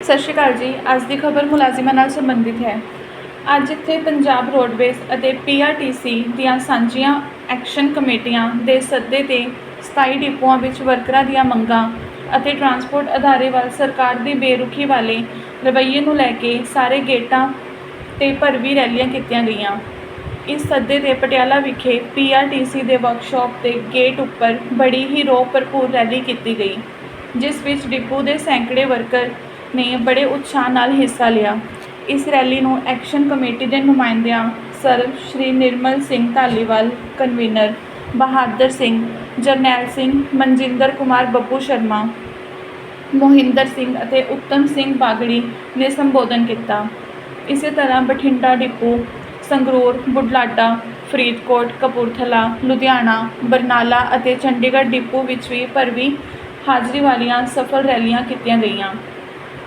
ਸਤਿ ਸ਼੍ਰੀ ਅਕਾਲ ਜੀ। ਅੱਜ ਦੀ ਖਬਰ ਮੁਲਾਜ਼ਮਾਂ ਨਾਲ ਸੰਬੰਧਿਤ ਹੈ। ਅੱਜ ਇੱਥੇ ਪੰਜਾਬ ਰੋਡਵੇਜ਼ ਅਤੇ ਪੀਆਰਟੀਸੀ ਦੀਆਂ ਸਾਂਝੀਆਂ ਐਕਸ਼ਨ ਕਮੇਟੀਆਂ ਦੇ ਸੱਦੇ ਤੇ 27 ਡਿਪੂਆਂ ਵਿੱਚ ਵਰਕਰਾਂ ਦੀਆਂ ਮੰਗਾਂ ਅਤੇ ਟਰਾਂਸਪੋਰਟ ਅਦਾਰੇ ਵੱਲ ਸਰਕਾਰ ਦੀ ਬੇਰੁਖੀ ਵਾਲੇ ਰਵੱਈਏ ਨੂੰ ਲੈ ਕੇ ਸਾਰੇ ਗੇਟਾਂ ਤੇ ਭਰਵੀਂ ਰੈਲੀਆਂ ਕੀਤੀਆਂ ਗਈਆਂ। ਇਸ ਸੱਦੇ ਤੇ ਪਟਿਆਲਾ ਵਿਖੇ ਪੀਆਰਟੀਸੀ ਦੇ ਵਰਕਸ਼ਾਪ ਤੇ ਗੇਟ ਉੱਪਰ ਬੜੀ ਹੀ ਰੋਹ ਭਰਪੂਰ ਰੈਲੀ ਕੀਤੀ ਗਈ, ਜਿਸ ਵਿੱਚ ਡਿਪੂ ਦੇ ਸੈਂਕੜੇ ਵਰਕਰ ਨੇ ਬੜੇ ਉਤਸ਼ਾਹ ਨਾਲ ਹਿੱਸਾ ਲਿਆ। ਇਸ ਰੈਲੀ ਨੂੰ ਐਕਸ਼ਨ ਕਮੇਟੀ ਦੇ ਨੁਮਾਇੰਦਿਆਂ ਸਰ ਸ਼੍ਰੀ ਨਿਰਮਲ ਸਿੰਘ ਧਾਲੀਵਾਲ, ਕਨਵੀਨਰ ਬਹਾਦਰ ਸਿੰਘ, ਜਰਨੈਲ ਸਿੰਘ ਮਨਜਿੰਦਰ ਕੁਮਾਰ ਬੱਬੂ ਸ਼ਰਮਾ, ਮੋਹਿੰਦਰ ਸਿੰਘ ਅਤੇ ਉੱਤਮ ਸਿੰਘ ਬਾਗੜੀ ਨੇ ਸੰਬੋਧਨ ਕੀਤਾ। ਇਸੇ ਤਰ੍ਹਾਂ ਬਠਿੰਡਾ ਡਿਪੂ, ਸੰਗਰੂਰ, ਬੁਢਲਾਡਾ, ਫਰੀਦਕੋਟ, ਕਪੂਰਥਲਾ, ਲੁਧਿਆਣਾ, ਬਰਨਾਲਾ ਅਤੇ ਚੰਡੀਗੜ੍ਹ ਡਿਪੂ ਵਿੱਚ ਵੀ ਭਰਵੀ ਹਾਜ਼ਰੀ ਵਾਲੀਆਂ ਸਫਲ ਰੈਲੀਆਂ ਕੀਤੀਆਂ ਗਈਆਂ।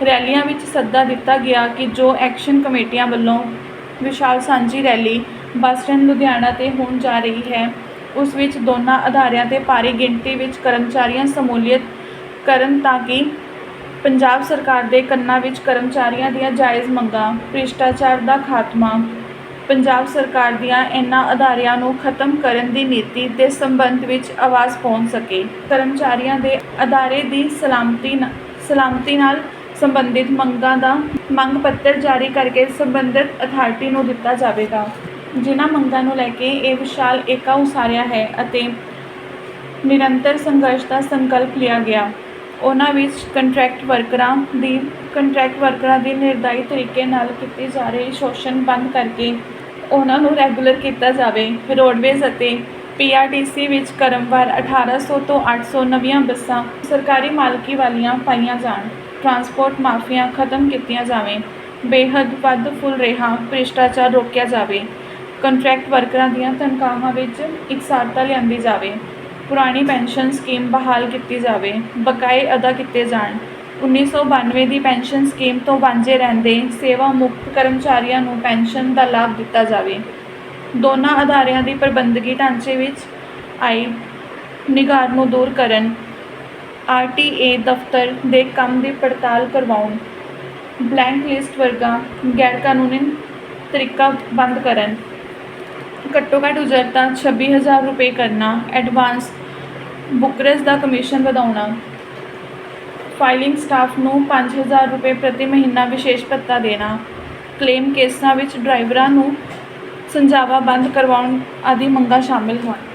ਰੈਲੀਆਂ ਵਿੱਚ ਸੱਦਾ ਦਿੱਤਾ ਗਿਆ ਕਿ ਜੋ ਐਕਸ਼ਨ ਕਮੇਟੀਆਂ ਵੱਲੋਂ ਵਿਸ਼ਾਲ ਸਾਂਝੀ ਰੈਲੀ ਬੱਸ ਸਟੈਂਡ ਲੁਧਿਆਣਾ ਤੇ ਹੋਣ ਜਾ ਰਹੀ ਹੈ, ਉਸ ਵਿੱਚ ਦੋਨਾਂ ਅਦਾਰਿਆਂ ਤੇ ਭਾਰੀ ਗਿਣਤੀ ਵਿੱਚ ਕਰਮਚਾਰੀਆਂ ਸਮੂਲੀਅਤ ਕਰਨ ਤਾਂ ਕਿ ਪੰਜਾਬ ਸਰਕਾਰ ਦੇ ਕੰਨਾਂ ਵਿੱਚ ਕਰਮਚਾਰੀਆਂ ਦੀਆਂ ਜਾਇਜ਼ ਮੰਗਾਂ, ਭ੍ਰਿਸ਼ਟਾਚਾਰ ਦਾ ਖਾਤਮਾ, ਪੰਜਾਬ ਸਰਕਾਰ ਦੀਆਂ ਇਹਨਾਂ ਅਦਾਰਿਆਂ ਨੂੰ ਖਤਮ ਕਰਨ ਦੀ ਨੀਤੀ ਦੇ ਸੰਬੰਧ ਵਿੱਚ ਆਵਾਜ਼ ਪਹੁੰਚ ਸਕੇ। ਕਰਮਚਾਰੀਆਂ ਦੇ ਅਦਾਰੇ ਦੀ ਸਲਾਮਤੀ ਨ- ਸਲਾਮਤੀ ਨਾਲ ਸੰਬੰਧਿਤ ਮੰਗਾਂ ਦਾ ਮੰਗ ਪੱਤਰ ਜਾਰੀ ਕਰਕੇ ਸੰਬੰਧਿਤ ਅਥਾਰਟੀ ਨੂੰ ਦਿੱਤਾ ਜਾਵੇਗਾ। ਜਿਨ੍ਹਾਂ ਮੰਗਾਂ ਨੂੰ ਲੈ ਕੇ ਇਹ ਵਿਸ਼ਾਲ ਏਕਾ ਉਸਾਰਿਆ ਹੈ ਅਤੇ ਨਿਰੰਤਰ ਸੰਘਰਸ਼ ਦਾ ਸੰਕਲਪ ਲਿਆ ਗਿਆ। ਉਹਨਾਂ ਵਿੱਚ ਕੰਟਰੈਕਟ ਵਰਕਰਾਂ ਦੀ ਕੰਟਰੈਕਟ ਵਰਕਰਾਂ ਦੀ ਨਿਰਧਾਰਿਤ ਤਰੀਕੇ ਨਾਲ ਕੀਤੀ ਜਾ ਰਹੀ ਸ਼ੋਸ਼ਣ ਬੰਦ ਕਰਕੇ ਉਹਨਾਂ ਨੂੰ ਰੈਗੂਲਰ ਕੀਤਾ ਜਾਵੇ। ਰੋਡਵੇਜ਼ ਅਤੇ ਪੀਆਰਟੀਸੀ ਵਿੱਚ ਕਰਮਵਾਰ 1800 ਤੋਂ 800 ਨਵੀਆਂ ਬੱਸਾਂ ਸਰਕਾਰੀ ਮਾਲਕੀ ਵਾਲੀਆਂ ਪਾਈਆਂ ਜਾਣ। ਟਰਾਂਸਪੋਰਟ ਮਾਫੀਆਂ ਖਤਮ ਕੀਤੀਆਂ ਜਾਵੇ, ਬੇਹੱਦ ਵੱਧ ਫੁੱਲ ਰਿਹਾ, ਭ੍ਰਿਸ਼ਟਾਚਾਰ ਰੋਕਿਆ ਜਾਵੇ ਕੰਟਰੈਕਟ ਵਰਕਰਾਂ ਦੀਆਂ ਤਨਖਾਹਾਂ ਵਿੱਚ ਇਕਸਾਰਤਾ ਲਿਆਂਦੀ ਜਾਵੇ, ਪੁਰਾਣੀ ਪੈਨਸ਼ਨ ਸਕੀਮ ਬਹਾਲ ਕੀਤੀ ਜਾਵੇ, ਬਕਾਏ ਅਦਾ ਕੀਤੇ ਜਾਣ 1992 ਦੀ ਪੈਨਸ਼ਨ ਸਕੀਮ ਤੋਂ ਵਾਂਝੇ ਰਹਿੰਦੇ ਸੇਵਾ ਮੁਕਤ ਕਰਮਚਾਰੀਆਂ ਨੂੰ ਪੈਨਸ਼ਨ ਦਾ ਲਾਭ ਦਿੱਤਾ ਜਾਵੇ। ਦੋਨਾਂ ਅਦਾਰਿਆਂ ਦੀ ਪ੍ਰਬੰਧਕੀ ਢਾਂਚੇ ਵਿੱਚ ਆਈ ਨਿਗਾਰ ਨੂੰ ਦੂਰ ਕਰਨ ਆਰ ਟੀ ਏ ਦਫ਼ਤਰ ਦੇ ਕੰਮ ਦੀ ਪੜਤਾਲ ਕਰਵਾਉਣ। ਬਲੈਂਕ ਲਿਸਟ ਵਰਗਾ ਗੈਰਕਾਨੂੰਨੀ ਤਰੀਕਾ ਬੰਦ ਕਰਨ। ਘੱਟੋ ਘੱਟ ਉਜਰਤਾ 26000 ਰੁਪਏ ਕਰਨਾ ਐਡਵਾਂਸ ਬੁਕਰਸ ਦਾ ਕਮਿਸ਼ਨ ਵਧਾਉਣਾ। ਫਾਈਲਿੰਗ ਸਟਾਫ ਨੂੰ 5000 ਰੁਪਏ ਪ੍ਰਤੀ ਮਹੀਨਾ ਵਿਸ਼ੇਸ਼ ਭੱਤਾ ਦੇਣਾ। ਕਲੇਮ ਕੇਸਾਂ ਵਿੱਚ ਡਰਾਈਵਰਾਂ ਨੂੰ ਸੰਜਾਵਾ ਬੰਦ ਕਰਵਾਉਣ ਆਦਿ ਮੰਗਾਂ ਸ਼ਾਮਿਲ ਹਨ